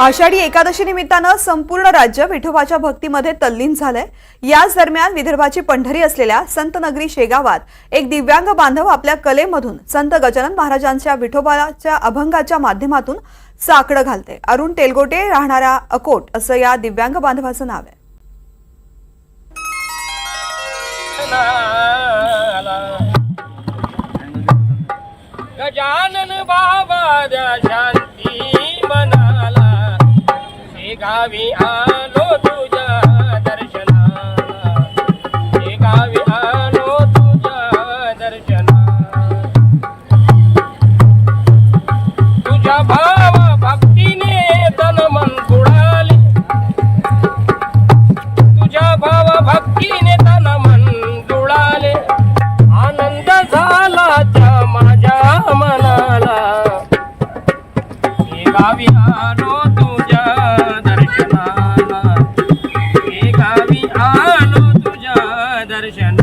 आषाढी एकादशी निमित्तानं संपूर्ण राज्य विठोबाच्या भक्तीमध्ये तल्लीन झालंय. याच दरम्यान विदर्भाची पंढरी असलेल्या संतनगरी शेगावात एक दिव्यांग बांधव आपल्या कलेमधून संत गजानन महाराजांच्या विठोबाच्या अभंगाच्या माध्यमातून साकडं घालते. अरुण तेलगोटे राहणारा अकोट असं या दिव्यांग बांधवाचं नाव आहे. गजानन बाबा गावी आलो तुझ्या दर्शना हे गावी आलो तुझ्या दर्शना तुझ्या भाव भक्तीने तन मन बुडाले. तुझ्या भाव भक्तीने तन मन बुडाले. आनंद झाला त्या माझ्या मनाला. हे गावी आलो तू manage and